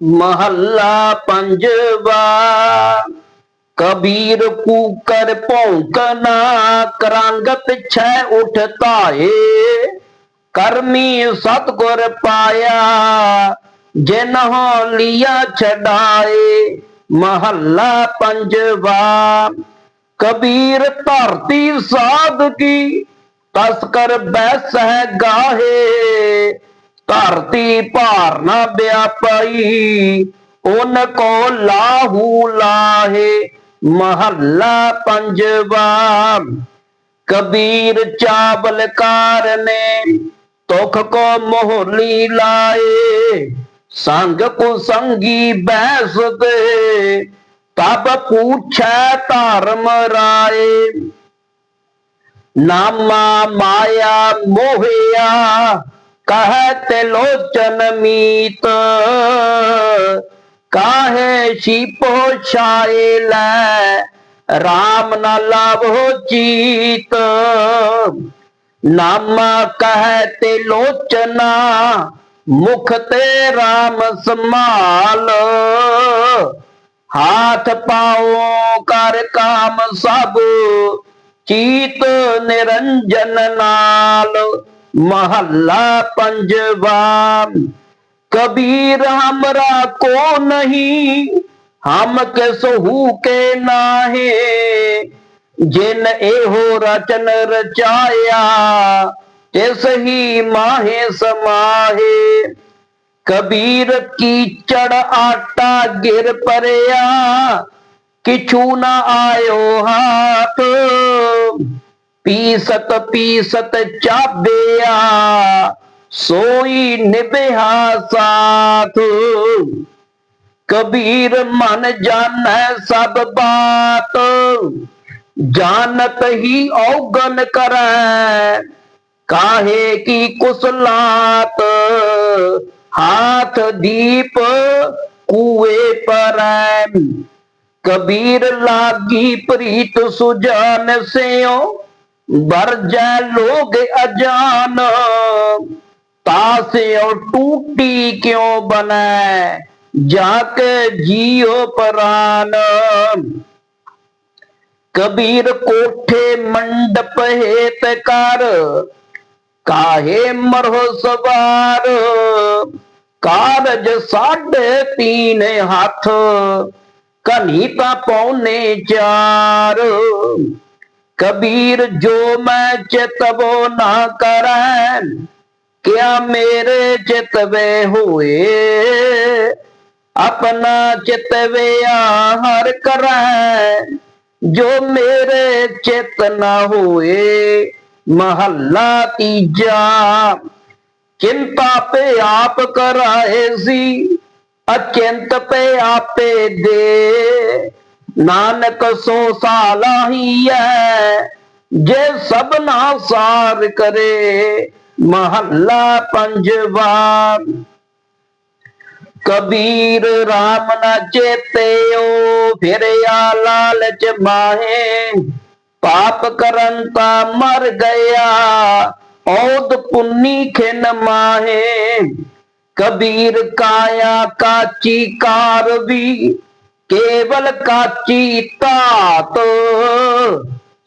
ਮਹੱਲਾ ਪੰਜਵਾ, ਕਬੀਰ ਕੂਕਰ ਭੌਂਕਣਾ ਕਰੰਗ ਪਿਛੈ ਉਠਤਾਏ ਕਰਮੀ ਸਤਗੁਰ ਪਾਇਆ ਜਿਨ ਹੋ ਲਿਆ ਛਡਾਏ। ਮਹੱਲਾ ਪੰਜਵਾ, ਕਬੀਰ ਧਰਤੀ ਸਾਧ ਕੀ, ਤਸਕਰ ਬੈਸਹਿ ਗਾਹੇ। ਧਰਤੀ ਭਾਰ ਨਾ ਵਿਆਪਈ ਉਨ ਕੋ ਲਾਹੂ ਲਾਹੇ ਮਹੱਲਾ ਪੰਜਵਾ ਕਬੀਰ ਚਾਵਲ ਕਾਰਨੇ ਤੁਖ ਕੋ ਮੋਹਲੀ ਲਾਏ ਸੰਗ ਕੋ ਸੰਗੀ ਬੈਸ ਤੇ ਤਬ ਪੂਛੈ ਧਰਮ ਰਾਏ ਨਾਮਾ ਮਾਇਆ ਮੋਹਿਆ ਕਹੈ ਤੇ ਲੋਚਨ ਮੀਤ ਕਾਹੇ ਛੀਪੋ ਛਾਏ ਲੈ RAM ਨਾ ਲਾਭੋ ਚੀਤ ਨਾਮਾ ਕਹੈ ਤੇ ਲੋਚਨਾ ਮੁਖ ਤੇ RAM ਸੰਭਾਲ। ਹਾਥ ਪਾਓ ਕਰ ਕਾਮ ਸਭ, ਚੀਤ ਨਿਰੰਜਨ ਨਾਲ। महल्ला पंजवा कबीर हमरा को नहीं, हम के सहू के नाहे, जिन एहो रचन रचाया, तिस ही माहे समाहे। कबीर की चढ़ आटा गिर परया किछू ना आयो हाथ। पीसत पीसत चाबे सोई निबेहा साथ। कबीर मन जान सब बात, जानत ही औगन कर। काहे की कुसलात, हाथ दीप कुए पर कबीर लागी प्रीत सुजान से बर जै लोग अजान, तासे और टूटी क्यों बने? जाके जियो प्राण कबीर कोठे मंडप हेत कर? काहे मरहो सवार? कारज साढ़े तीन हाथ कन्ही पौने चार। कबीर जो मैं चेतवो ना कर क्या मेरे चितवे हुए? अपना चितवे हर कर जो मेरे चित न हुए। महला तीजा चिंता पे आप कराए सी अचिंत पे आपे दे। ਨਾਨਕ ਸੋ ਸਾਲਾਹੀਐ ਜੇ ਸਭਨਾ ਸਾਰ ਕਰੇ ਮਹੱਲਾ ਪੰਜਵਾ ਕਬੀਰ RAM ਨਾ ਚੇਤਿਓ ਫਿਰਿਆ ਲਾਲਚ ਮਾਹੇ। ਪਾਪ ਕਰਨ ਤਾ ਮਰ ਗਿਆ, ਔਦ ਪੁੰਨੀ ਖਿਨ ਮਾਹੇ। ਕਬੀਰ ਕਾਇਆ ਕਾਚੀ ਕਾਰ ਵੀ केवल काची तात तो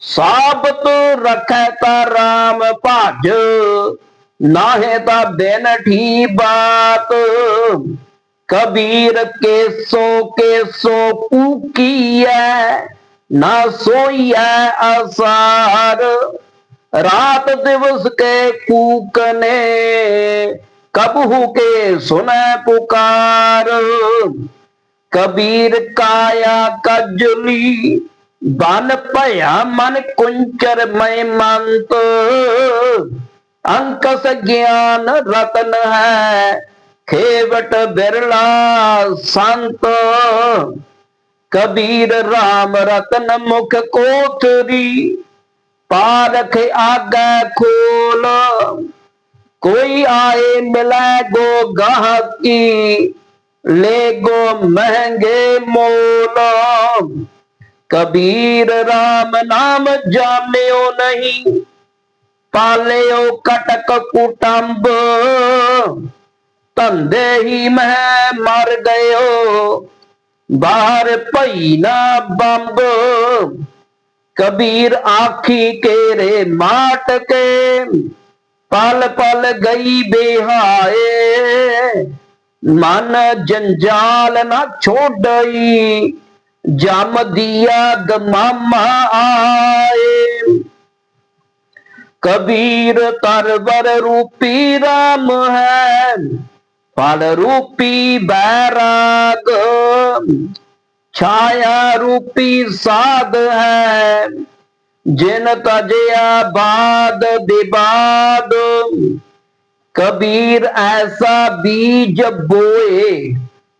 साबत तो रखे ता राम भाज नाहे ता बिन ठी बात। कबीर के सो के सो कूकी है ना सोई है आसार रात दिवस के कूकने कबहू के सुने पुकार। कबीर काया कजली, बन पया मन कुंचर मय मंत। अंकस ज्ञान रतन है, खेवट बिरला संत। कबीर राम रतन मुख कोथरी पारख आग खोल। कोई आए मिला गो गाह की ले गो महँगे मोला। कबीर राम नाम जान्यो नहीं पाले ओ कटक कुटंब। तंदे ही मह मर गयो बार पई ना बंब। कबीर आखी के रे माट के, पल पल गई बेहाए। मन जंजाल न छोड़ई जम दिया दमामा आए कबीर तरवर रूपी राम है फल रूपी बैराग छाया रूपी साध है जिन तजया बाद विवाद कबीर ऐसा बीज बोए,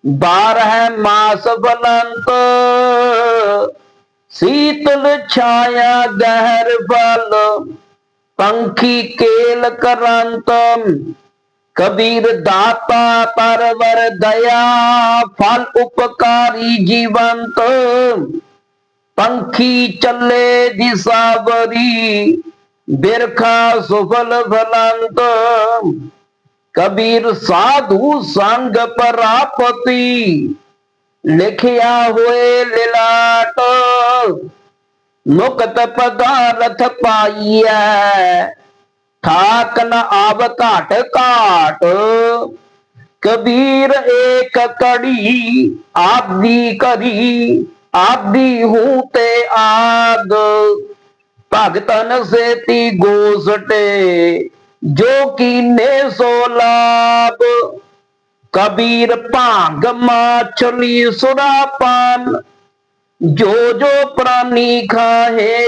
बारह मास बलंत। शीतल छाया गहर बल, पंखी केल करंत। कबीर दाता परवर दया, फल उपकारी जीवंत। पंखी चले दिशा बरी दीर्घ सुफल फलांत कबीर साधु संग परापति। लिखिया हुए लिलाट। मुक्त पदार्थ पाइय ठाक न आव काट काट। कबीर एक कड़ी आप दी करी। आप दी हूँ ते आग। ਭਗਤਨ ਸੇਤੀ ਗੋਸਟੇ ਜੋ ਕੀਨੇ ਸੋ ਲਾਭ ਕਬੀਰ ਭਾਂਗ ਮਾਛਲੀ ਸੁਰਾਪਾਨ ਜੋ ਜੋ ਪ੍ਰਾਨੀ ਖਾਹੇ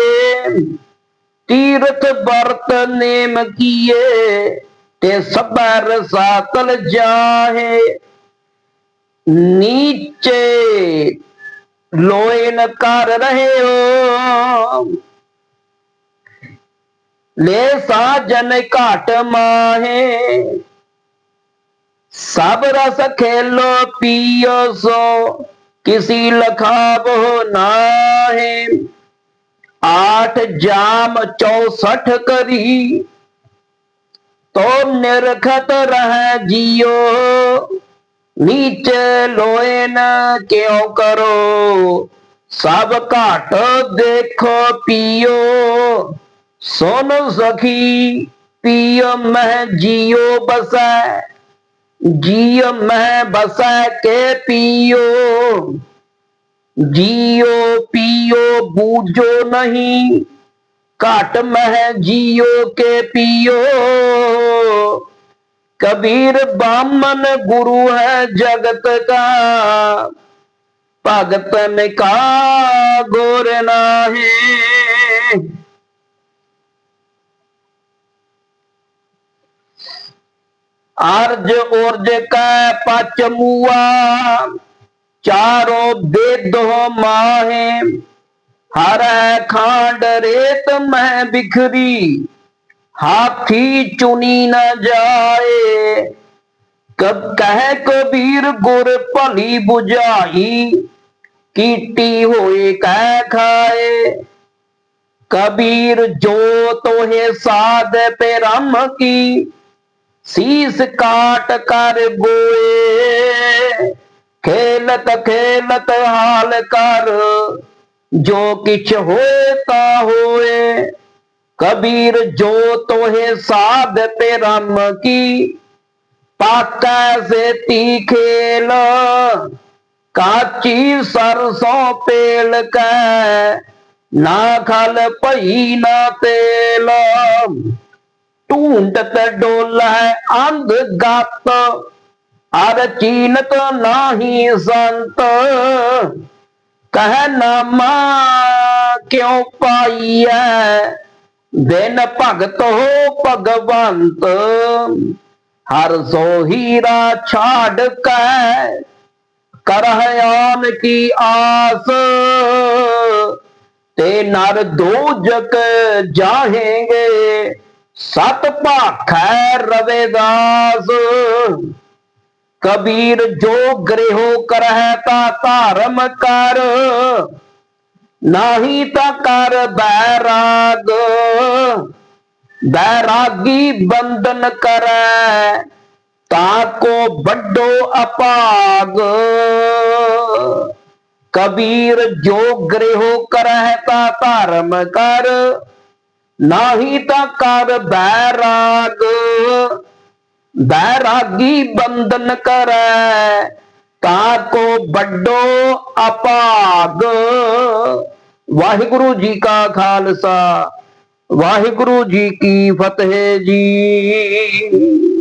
ਤੀਰਥ ਵਰਤ ਨੇਮ ਕੀਏ ਤੇ ਸਬਰ ਸਾਤਲ ਜਾਹੇ ਨੀਚੇ ਲੋਇਨ ਕਰ ਰਹੇ ਹੋ ले साजन घट माहे। सब रस खेलो, पियो सो, किसी लखावो नाहे। आठ जाम चौसठ करी तो निरखत रह जियो। नीचे लोए न क्यों करो, सब घाट देखो पियो। सुन सखी पियो मह जियो बसै जियो मह बसै के पियो। जियो पियो बूझो नहीं, काट मह जियो के पियो। कबीर बामन गुरु है जगत का भगतन का गोर नाहे। अर्ज़ उर्ज का पच मुआ, चारों वेद माहे। हर खांड रेत में बिखरी हाथी चुनी न जाए। कब कह कबीर गुर भली बुझाई कीटी होए कह खाए। कबीर जो तोहे साध पे रम की शीश काट कर बोए, खेलत खेलत हाल कर। जो किच होता होए, कबीर जो तो है साध तेरा की पाका से ती खेल, काची सरसों पेल का। ना खाल पही ना तेला। ਢੂੰਡਤ ਡੋਲਾ ਅੰਧ ਗਤ ਅਰ ਚੀਨਤ ਨਾਹੀ ਸੰਤ। ਕਹਿ ਨਾਮਾ ਕਿਉ ਪਾਈਐ? ਦਿਨ ਭਗਤ ਹੋ ਭਗਵੰਤ। ਹਰ ਸੋ ਹੀਰਾ ਛਾੜ ਕੈ ਕਰਹਿ ਆਨ ਕੀ ਆਸ। ਤੇ ਨਰ ਦੋ ਦੋਜਕ ਜਾਹੇਗੇ ਸਤ ਭਾਖੈ ਰਵੇਦਾਸ। ਕਬੀਰ ਜੋ ਗ੍ਰਹਿਓ ਕਰਹਿ ਤਾ ਧਰਮ ਕਰ। ਨਾਹੀ ਤਾਂ ਕਰ ਬੈਰਾਗ। ਬੈਰਾਗੀ ਬੰਧਨ ਕਰੈ ਤਾਕੋ ਵੱਡੋ ਅਪਾਗ। ਕਬੀਰ ਜੋ ਗ੍ਰਹਿ ਕਰਹਿ ਤਾ ਧਰਮ ਕਰ। ਨਾਹੀ ਤਾਂ ਕਰ ਬੈਰਾਗ, ਬੈਰਾਗੀ ਬੰਧਨ ਕਰੈ ਤਾਕੋ ਵੱਡੋ ਅਪਾਗ। ਵਾਹਿਗੁਰੂ ਜੀ ਕਾ ਖਾਲਸਾ, ਵਾਹਿਗੁਰੂ ਜੀ ਕੀ ਫਤਿਹ ਜੀ।